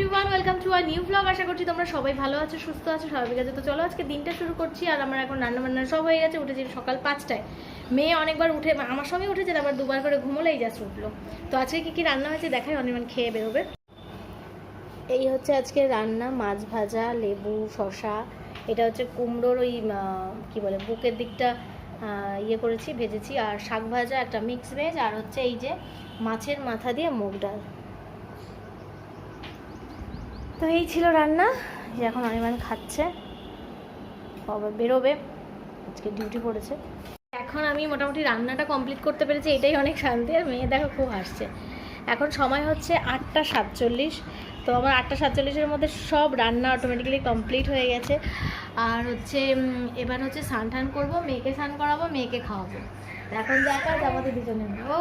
Everyone welcome to our new blog আশা করছি তোমরা সবাই ভালো আছো, সুস্থ আছো, স্বাভাবিক আছে। তো চলো আজকে দিনটা শুরু করছি আর আমার এখন রান্না বান্না সব হয়ে গেছে। উঠেছি সকাল পাঁচটায়। মেয়ে অনেকবার উঠে আমার সঙ্গে উঠেছে আবার দুবার করে ঘুমোলেই জাস্ট উঠল। তো আজকে কি কি রান্না হয়েছে দেখাই, অনির্বাণ খেয়ে বেরোবে। এই হচ্ছে আজকে রান্না, মাছ ভাজা, লেবু শশা এটা হচ্ছে কুমড়োর ওই কি বলে, বুকের দিকটা ইয়ে করেছি, ভেজেছি। আর শাক ভাজা, একটা মিক্স ভেজ আর হচ্ছে এই যে মাছের মাথা দিয়ে মুগ ডাল। তো এই ছিল রান্না যে এখন অনির্বাণ খাচ্ছে, বাবা বেরোবে, আজকে ডিউটি পড়েছে। এখন আমি মোটামুটি রান্নাটা কমপ্লিট করতে পেরেছি, এটাই অনেক শান্তি, আর মেয়ে দেখো খুব হাসছে। এখন সময় হচ্ছে আটটা সাতচল্লিশ, তো আমার আটটা সাতচল্লিশের মধ্যে সব রান্না অটোমেটিক্যালি কমপ্লিট হয়ে গেছে। আর হচ্ছে এবার হচ্ছে স্নান টান করব, মেয়েকে স্নান করাবো, মেয়েকে খাওয়াবো। এখন যা কাজ, আমাদের ও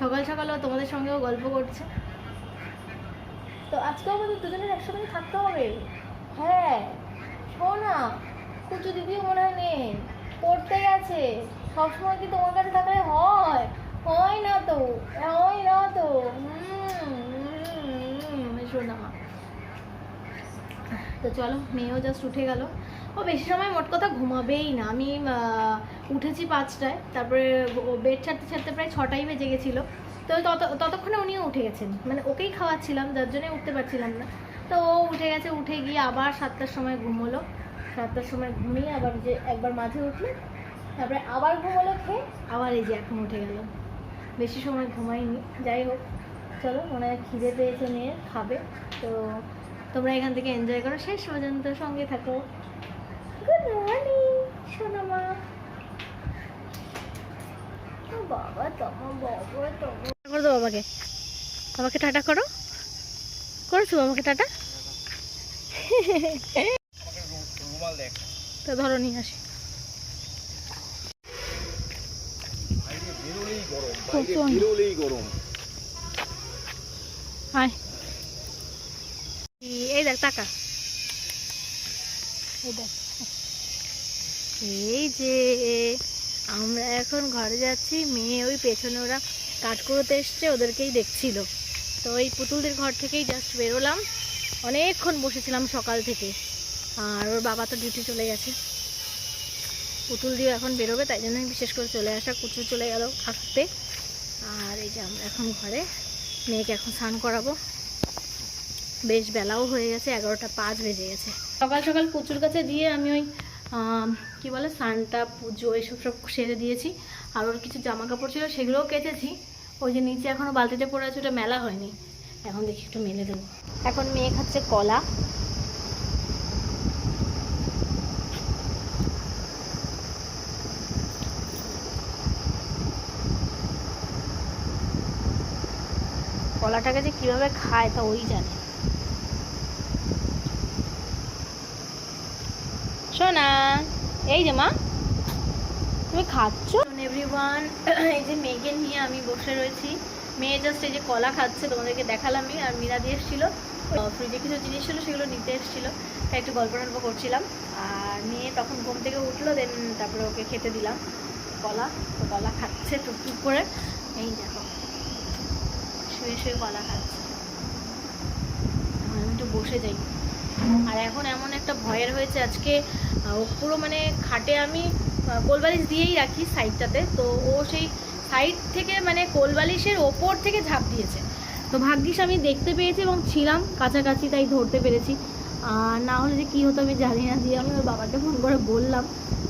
সকাল সকালও তোমাদের সঙ্গেও গল্প করছে। তো আজকেও আমাদের দুজনের একসঙ্গে থাকতে হবে। হ্যাঁ শোনো না কুচু দিদিও মনে হয় নেই পড়তে গেছে সবসময় কি তোমার কাছে থাকলে হয়? হয় না তো হয় না তো। শোনা তো চলো মেয়েও জাস্ট উঠে গেল। ও বেশি সময় মোট কথা ঘুমাবেই না। আমি উঠেছি পাঁচটায় তারপরে বেড ছাড়তে ছাড়তে প্রায় ছটাই বেজে গেছিল। তো তত, ততক্ষণে উনিও উঠে গেছেন। মানে ওকেই খাওয়াচ্ছিলাম, যার জন্যে উঠতে পারছিলাম না। তো ও উঠে গেছে, উঠে গিয়ে আবার সাতটার সময় ঘুমোলো। সাতটার সময় ঘুমিয়ে আবার যে একবার মাঝে উঠল, তারপরে আবার ঘুমোলো, খেয়ে আবার এই যে এখন উঠে গেল। বেশি সময় ঘুমাইনি যাই হোক, চলো, মনে হয় খিদে পেয়েছে, মেয়ে খাবে। তো তোমরা এখান থেকে এনজয় করো। শেষ পর্যন্ত সঙ্গে থাকো। গুড মর্নিং সোনামা। বাবা তোমা বাবা তোমা করে দাও বাবাকে বাবাকে টাটা করো। করেছ বাবাকে টাটা? তো ধরো নিয়ে আসি। এই দেখ টাকা। এই দেখ। এই যে আমরা এখন ঘরে যাচ্ছি মেয়ে ওই পেছনে ওরা কাঠ করতে এসছে, ওদেরকেই দেখছিল। তো ওই পুতুলদের ঘর থেকেই জাস্ট বেরোলাম। অনেকক্ষণ বসেছিলাম সকাল থেকে। আর ওর বাবা তো ডিউটি চলে গেছে। পুতুল দিয়ে এখন বেরোবে, তাই জন্য বিশেষ করে চলে আসা, কুচু চলে গেল থাকতে। আর এই যে আমরা এখন ঘরে, মেয়েকে এখন স্নান করাবো। বেশ বেলাও হয়ে গেছে, এগারোটা পাঁচ বেজে গেছে। সকাল সকাল কুচুর কাছে দিয়ে আমি ওই কি বলে স্নানটা পুজো, এসব সব সেরে দিয়েছি। আর ওর কিছু জামা কাপড় ছিল, সেগুলোও কেচেছি। ওই যে নিচে এখনও বালতিতে পড়ে আছে, ওটা মেলা হয়নি। এখন দেখি একটু মেলে দেবো। এখন মেয়ে খাচ্ছে কলা। কলাটাকে যে কীভাবে খায় তা ওই জানে। শোনা এই যে মা, তুমি খাচ্ছ? এভরিওয়ান এই যে মেয়েকে নিয়ে আমি বসে রয়েছি। মেয়ে জাস্ট এই যে কলা খাচ্ছে, তোমাদেরকে দেখালামই আর মীরা দিয়ে এসেছিল। ফ্রিজে কিছু জিনিস ছিল, সেগুলো নিতে এসেছিল। তাই একটু গল্প টল্প করছিলাম। আর মেয়ে তখন ঘুম থেকে উঠল দেন তারপরে ওকে খেতে দিলাম। কলা, তো কলা খাচ্ছে টুকটুক করে। এই দেখো, শুয়ে শুয়ে কলা খাচ্ছে। আমি একটু বসে যাই। আর এখন এমন একটা ভয়ের হয়েছে আজকে ও পুরো মানে খাটে আমি কোলবালিশ দিয়েই রাখি সাইডটাতে। তো ও সেই সাইড থেকে মানে কোলবালিশের ওপর থেকে ঝাঁপ দিয়েছে। তো ভাগ্যিস আমি দেখতে পেয়েছি এবং ছিলাম। কাছাকাছি তাই ধরতে পেরেছি। আর না হলে যে কী হতো আমি জানি না। দিয়ে আমি ওর বাবাকে ফোন করে বললাম,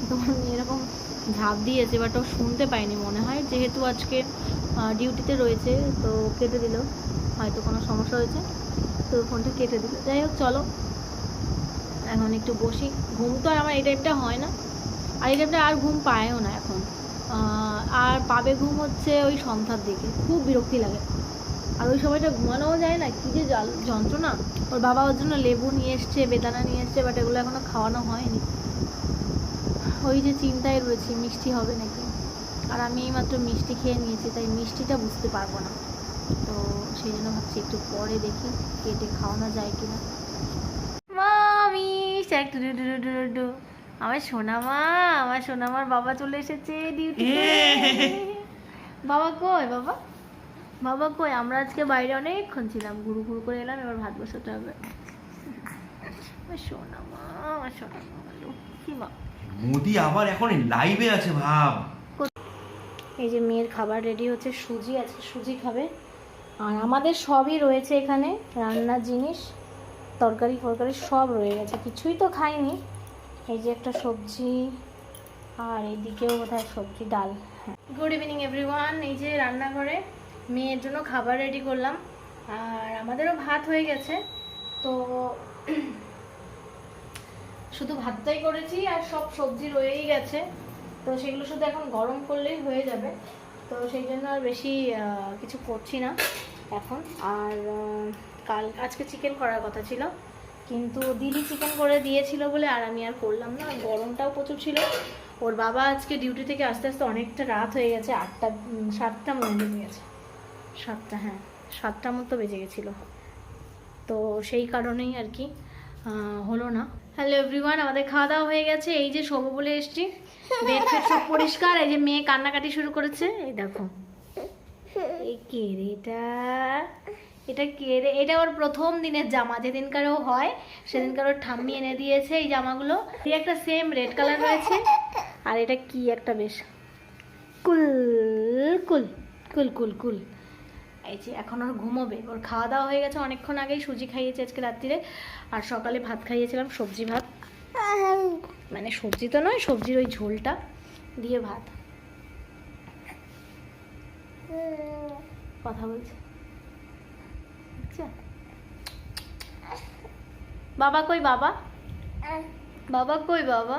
তোমার এরকম ঝাঁপ দিয়েছে বাট ও শুনতে পাইনি মনে হয়। যেহেতু আজকে ডিউটিতে রয়েছে, তো কেটে দিল। হয়তো কোনো সমস্যা হয়েছে। তো ফোনটা কেটে দিল। যাই হোক, চলো। এখন একটু বসি। ঘুম তো আর আমার এই টাইপটা হয় না। আর এই আর ঘুম পায়ও না এখন। আর পাবে ঘুম হচ্ছে ওই সন্ধ্যার দিকে। খুব বিরক্তি লাগে। আর ওই সময়টা ঘুমানোও যায় না। কী যে জাল যন্ত্রণা। ওর বাবা ওর জন্য লেবু নিয়ে এসছে, বেদানা নিয়ে এসছে বাট এগুলো এখনও খাওয়ানো হয়নি। ওই যে চিন্তায় রয়েছি, মিষ্টি হবে নাকি? আর আমি এইমাত্র মিষ্টি খেয়ে নিয়েছি, তাই মিষ্টিটা বুঝতে পারব না। তো সেই জন্য ভাবছি একটু পরে দেখি, কেটে খাওয়ানো যায় কিনা। মামি আমার সোনা মা আমার সোনামার বাবা চলে এসেছে ডিউটি বাবা কই বাবা? বাবা কই? আমরা আজকে বাইরে অনেকক্ষণ ছিলাম। ঘুরু ঘুরু করে এলাম এবার ভাত বসাতে হবে। আমার সোনা মা আমার সোনা মা লক্ষ্মী মা। মোদি আবার এখন লাইভে আছে ভাব। এই যে মেয়ের খাবার রেডি হচ্ছে সুজি আছে সুজি খাবে। আর আমাদের সবই রয়েছে এখানে রান্নার জিনিস তরকারি ফরকারি সব রয়ে গেছে। কিছুই তো খাইনি। এই যে একটা সবজি, আর এইদিকেও বোধহয় সবজি, ডাল। গুড ইভিনিং এভরিওয়ান এই যে রান্নাঘরে মেয়ের জন্য খাবার রেডি করলাম। আর আমাদেরও ভাত হয়ে গেছে। তো শুধু ভাতটাই করেছি, আর সব সবজি রয়েই গেছে। তো সেগুলো শুধু এখন গরম করলেই হয়ে যাবে। তো সেই জন্য আর বেশি কিছু করছি না এখন। আর কাল, আজকে চিকেন করার কথা ছিল। কিন্তু দিদি চিকেন করে দিয়েছিল বলে আর আমি আর করলাম না গরমটাও প্রচুর ছিল। ওর বাবা আজকে ডিউটি থেকে আস্তে আস্তে অনেকটা রাত হয়ে গেছে, আটটা সাতটা মনে বেজে গেছে। সাতটা হ্যাঁ সাতটা মতো বেজে গেছিল। তো সেই কারণেই আর কি হলো না। হ্যালো এভরিওয়ান আমাদের খাওয়া দাওয়া হয়ে গেছে। এই যে শোবো বলে এসছি। বেড সব পরিষ্কার। এই যে মেয়ে কান্নাকাটি শুরু করেছে। এই দেখো। এই কে রে এটা কে রে? এটা ওর প্রথম দিনের জামা। যেদিনকার ও হয় সেদিনকার ওর ঠাম্মি এনে দিয়েছে এই জামাগুলো। এই একটা সেম রেড কালার রয়েছে। আর এটা কি একটা বেশ? কুল কুল কুল কুল কুল। এই যে এখন ওর ঘুমোবে। ওর খাওয়া দাওয়া হয়ে গেছে অনেকক্ষণ আগেই। সুজি খাইয়েছে আজকে রাত্রিরে। আর সকালে ভাত খাইয়েছিলাম, সবজি ভাত। মানে সবজি তো নয়, সবজির ওই ঝোলটা দিয়ে ভাত। কথা বলছে। বাবা কই বাবা? বাবা কই বাবা?